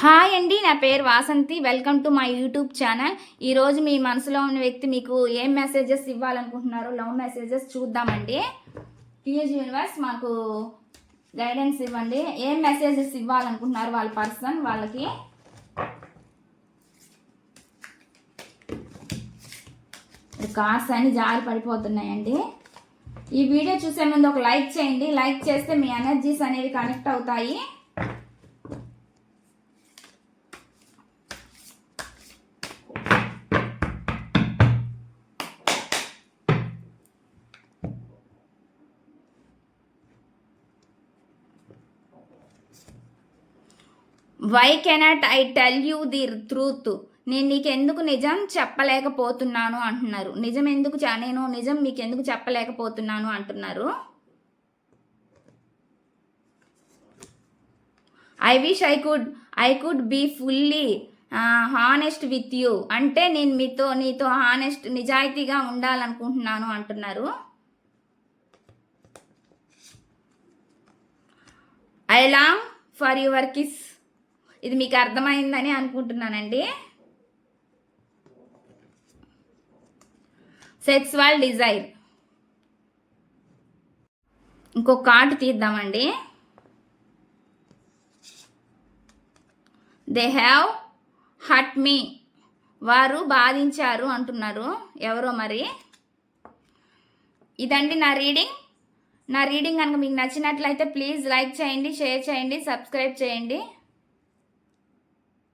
Hi అండి నా పేరు Vasanthi. Welcome to my YouTube channel. ఈరోజు మీ మనసులో ఉన్న వ్యక్తి మీకు ఏం మెసేజెస్ ఇవ్వాలనుకుంటున్నారో లవ్ మెసేజెస్ చూద్దామండి. టీఎస్ యూనివర్స్ మాకు గైడెన్స్ ఇవ్వండి. ఏం మెసేజెస్ ఇవ్వాలనుకుంటున్నారు వాళ్ళ పర్సన్ వాళ్ళకి కార్స్ అన్ని జారి పడిపోతున్నాయండి. ఈ వీడియో చూసే ముందు ఒక లైక్ చేయండి. లైక్ చేస్తే మీ ఎనర్జీస్ అనేవి కనెక్ట్ అవుతాయి. Why cannot I tell you the truth నేను నీకు ఎందుకు నిజం చెప్పలేకపోతున్నాను అంటున్నారు. నిజం ఎందుకు నేను నిజం మీకు ఎందుకు చెప్పలేకపోతున్నాను అంటున్నారు. I wish I could I could be fully honest with you అంటే నేను మీతో నీతో హానెస్ట్ నిజాయితీగా ఉండాలనుకుంటున్నాను అంటున్నారు. I long for your kiss ఇది మీకు అర్థమైందని అనుకుంటున్నానండి. సెక్స్వల్ డిజైర్ ఇంకొక కార్డు తీద్దామండి. దే హ్యావ్ హట్ మీ వారు బాధించారు అంటున్నారు. ఎవరో మరి? ఇదండి నా రీడింగ్ నా రీడింగ్ కనుక మీకు నచ్చినట్లయితే ప్లీజ్ లైక్ చేయండి షేర్ చేయండి సబ్స్క్రైబ్ చేయండి.